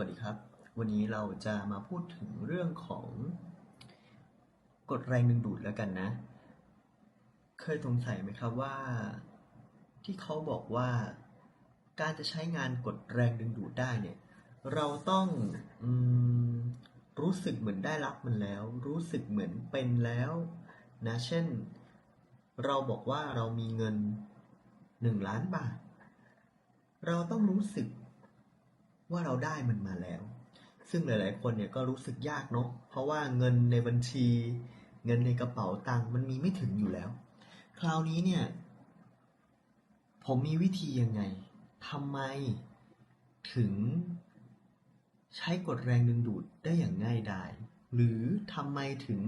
วัสดีครับ วันนี้เราจะมาพูดถึงเรื่องของกฎแรงดึงดูดแล้วกันนะ เคยสงสัยไหมครับว่า ที่เขาบอกว่าการจะใช้งานกฎแรงดึงดูดได้เนี่ย เราต้องอรู้สึกเหมือนได้รับมันแล้ว รู้สึกเหมือนเป็นแล้วนะเช่น เราบอกว่าเรามีเงินหนึ่งล้านบาท เราต้องรู้สึก ว่าเราได้มันมาแล้ว ซึ่งหลาย ๆ คนเนี่ยก็รู้สึกยากเนาะเพราะว่าเงินในบัญชี เงินในกระเป๋าตังค์มันมีไม่ถึงอยู่แล้ว คราวนี้เนี่ย ผมมีวิธียังไงทำไมถึงใช้กฎแรงดึงดูดได้อย่างง่ายดายหรือทำไมถึง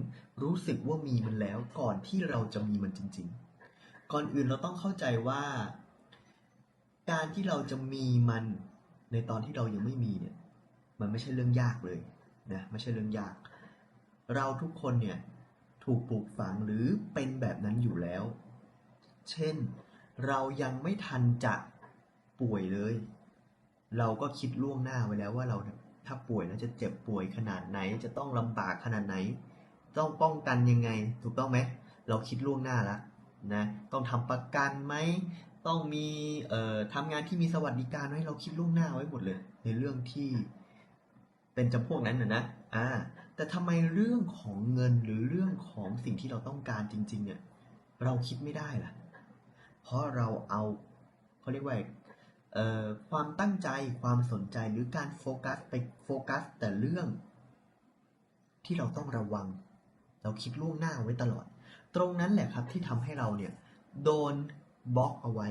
รู้สึกว่ามีมันแล้วก่อนที่เราจะมีมันจริง ๆ ก่อนอื่นเราต้องเข้าใจว่า การที่เราจะมีมัน ในตอนที่เรายังไม่มีเนี่ย มันไม่ใช่เรื่องยากเลยนะไม่ใช่เรื่องยาก เราทุกคนเนี่ยถูกปลูกฝังหรือเป็นแบบนั้นอยู่แล้ว เช่น เรายังไม่ทันจะป่วยเลย เราก็คิดล่วงหน้าไว้แล้วว่าเราถ้าป่วยแล้วจะเจ็บป่วยขนาดไหน จะต้องลำบากขนาดไหน ต้องป้องกันยังไง ถูกต้องไหม เราคิดล่วงหน้าแล้วนะ ต้องทำประกันไหม ต้องมีเอ่อทำงานที่มีสวัสดิการไหมเราคิดล่วงหน้าไว้หมดเลย ในเรื่องที่เป็นจำพวกนั้นนะนะอ่าแต่ทำไมเรื่องของเงินหรือเรื่องของสิ่งที่เราต้องการจริง ๆ เนี่ย เราคิดไม่ได้ล่ะ เพราะเราเอาเขาเรียกว่าเอ่อความตั้งใจความสนใจหรือการโฟกัสไปโฟกัส แต่เรื่อง ที่เราต้องระวัง เราคิดล่วงหน้าไว้ตลอด ตรงนั้นแหละครับที่ทำให้เราเนี่ย โดน บล็อกเอาไว้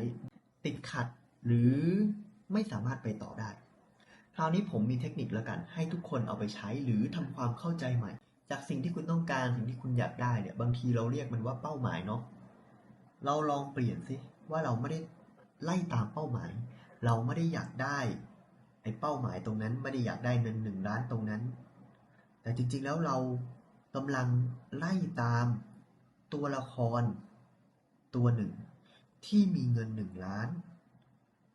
ติดขัดหรือไม่สามารถไปต่อได้ คราวนี้ผมมีเทคนิคแล้วกัน ให้ทุกคนเอาไปใช้หรือทำความเข้าใจใหม่ จากสิ่งที่คุณต้องการสิ่งที่คุณอยากได้เนี่ยบางทีเราเรียกมันว่าเป้าหมายเนาะเราลองเปลี่ยนสิว่าเราไม่ได้ไล่ตามเป้าหมาย เราไม่ได้อยากได้ไอ้เป้าหมายตรงนั้นไม่ได้อยากได้เงินหนึ่งล้านตรงนั้น แต่จริงๆแล้วเรากำลังไล่ตามตัวละครตัวหนึ่ง ที่มีเงินหนึ่งล้าน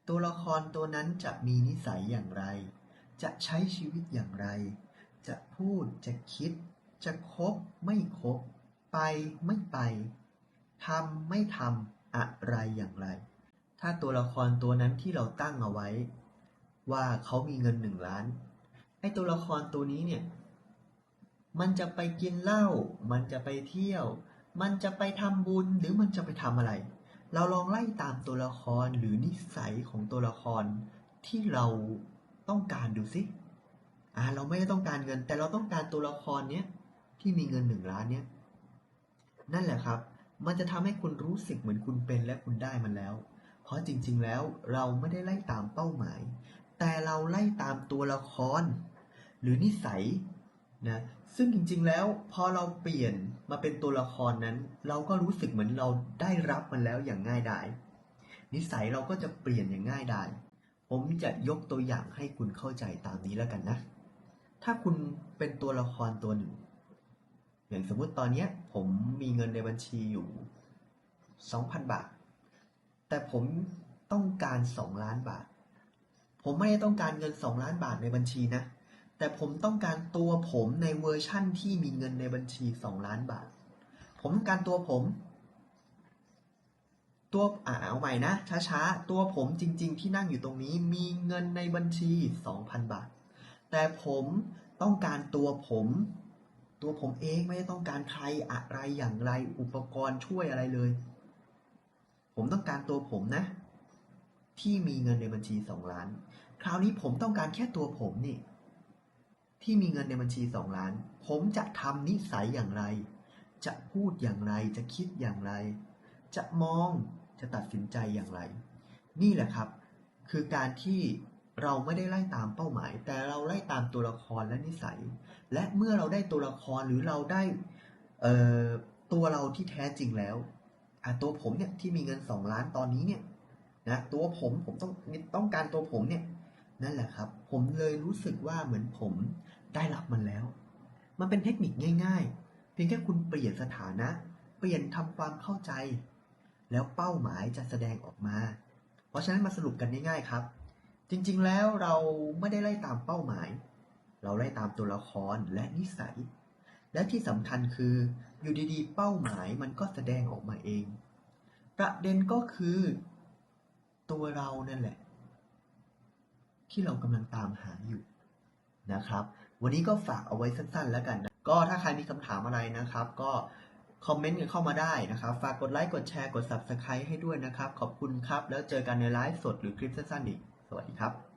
ตัวละครตัวนั้นจะมีนิสัยอย่างไร จะใช้ชีวิตอย่างไร จะพูดจะคิด จะคบไม่คบ ไปไม่ไปทำไม่ทำอะไรอย่างไร ถ้าตัวละครตัวนั้นที่เราตั้งเอาไว้ ว่าเขามีเงินหนึ่งล้านไอ้ตัวละครตัวนี้เนี่ย มันจะไปกินเหล้า มันจะไปเที่ยว มันจะไปทำบุญ หรือมันจะไปทำอะไร เราลองไล่ตามตัวละครหรือนิสัยของตัวละครที่เราต้องการดูสิอ่าเราไม่ได้ต้องการเงิน แต่เราต้องการตัวละครเนี้ยที่มีเงินหนึ่งล้านเนี้ยนั่นแหละครับ มันจะทำให้คุณรู้สึกเหมือนคุณเป็นและคุณได้มันแล้ว เพราะจริง ๆ แล้วเราไม่ได้ไล่ตามเป้าหมาย แต่เราไล่ตามตัวละคร หรือนิสัย นะซึ่งจริงๆแล้วพอเราเปลี่ยนมาเป็นตัวละครนั้น เราก็รู้สึกเหมือนเราได้รับมันแล้วอย่างง่ายดายนิสัยเราก็จะเปลี่ยนอย่างง่ายดายผมจะยกตัวอย่างให้คุณเข้าใจตามนี้แล้วกันนะ ถ้าคุณเป็นตัวละครตัวหนึ่ง อย่างสมมุติตอนนี้ผมมีเงินในบัญชีอยู่ 2,000 บาท แต่ผมต้องการ 2 ล้านบาท ผมไม่ได้ต้องการเงิน 2 ล้านบาทในบัญชีนะ แต่ผมต้องการตัวผมในเวอร์ชั่นที่มีเงินในบัญชี 2 ล้านบาท ผมต้องการตัวผม ตัวอ่าเอาใหม่นะ ช้าๆ ตัวผมจริง ๆ ที่นั่งอยู่ตรงนี้มีเงินในบัญชี 2,000 บาท แต่ผมต้องการตัวผม ตัวผมเองไม่ได้ต้องการใครอะไรอย่างไรอุปกรณ์ช่วยอะไรเลย ผมต้องการตัวผมนะ ที่มีเงินในบัญชี 2 ล้าน คราวนี้ผมต้องการแค่ตัวผมนี่ ที่มีเงินในบัญชี2ล้าน ผมจะทำนิสัยอย่างไร จะพูดอย่างไรจะคิดอย่างไร จะมองจะตัดสินใจอย่างไร นี่แหละครับ คือการที่เราไม่ได้ไล่ตามเป้าหมาย แต่เราไล่ตามตัวละครและนิสัย และเมื่อเราได้ตัวละครหรือเราได้เอ่อตัวเราที่แท้จริงแล้วอะตัวผมเนี่ยที่มีเงิน2ล้านตอนนี้เนี่ยนะตัวผมผมต้องต้องการตัวผมเนี่ย นั่นแหละครับ ผมเลยรู้สึกว่าเหมือนผมได้รับมันแล้ว มันเป็นเทคนิคง่าย ๆ เพียงแค่คุณเปลี่ยนสถานะ เปลี่ยนทำความเข้าใจ แล้วเป้าหมายจะแสดงออกมา เพราะฉะนั้นมาสรุปกันง่ายๆครับ จริงๆแล้วเราไม่ได้ไล่ตามเป้าหมาย เราไล่ตามตัวละครและนิสัย และที่สำคัญคืออยู่ดีๆ เป้าหมายมันก็แสดงออกมาเอง ประเด็นก็คือ ตัวเรานั่นแหละ ที่เรากำลังตามหาอยู่นะครับ วันนี้ก็ฝากเอาไว้สั้นๆแล้วกันนะก็ถ้าใครมีคำถามอะไรนะครับ ก็คอมเมนต์กันเข้ามาได้นะครับ ฝากกดไลค์กดแชร์กด Subscribe ให้ด้วยนะครับ ขอบคุณครับ แล้วเจอกันในไลฟ์สดหรือคลิปสั้นๆอีก สวัสดีครับ